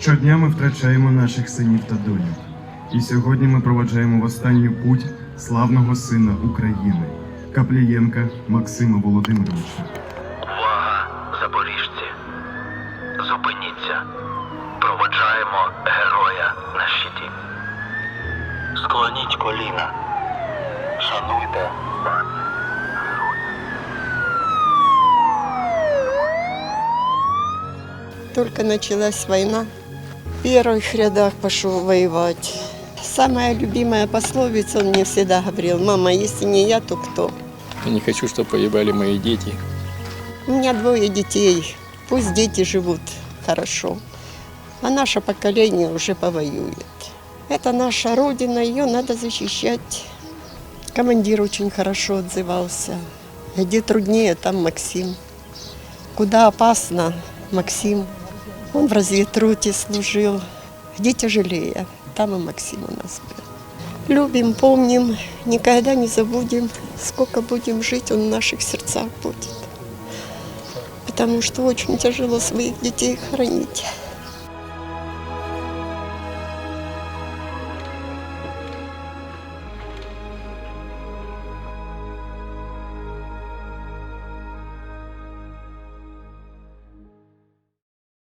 Щодня ми втрачаємо наших синів та доньок. І сьогодні ми проведжаємо в останню путь славного сина України Каплієнка Максима Володимировича. Увага, запоріжці! Зупиніться. Проводжаємо героя на щиті. Склоніть коліна. Шануйте. Только началась война, в первых рядах пошел воевать. Самая любимая пословица, он мне всегда говорил, мама, если не я, то кто? Я не хочу, чтобы погибали мои дети. У меня двое детей, пусть дети живут хорошо, а наше поколение уже повоюет. Это наша родина, ее надо защищать. Командир очень хорошо отзывался. Где труднее, там Максим. Куда опасно, Максим. Он в разведроте служил. Где тяжелее, там и Максим у нас был. Любим, помним, никогда не забудем. Сколько будем жить, он в наших сердцах будет. Потому что очень тяжело своих детей хранить.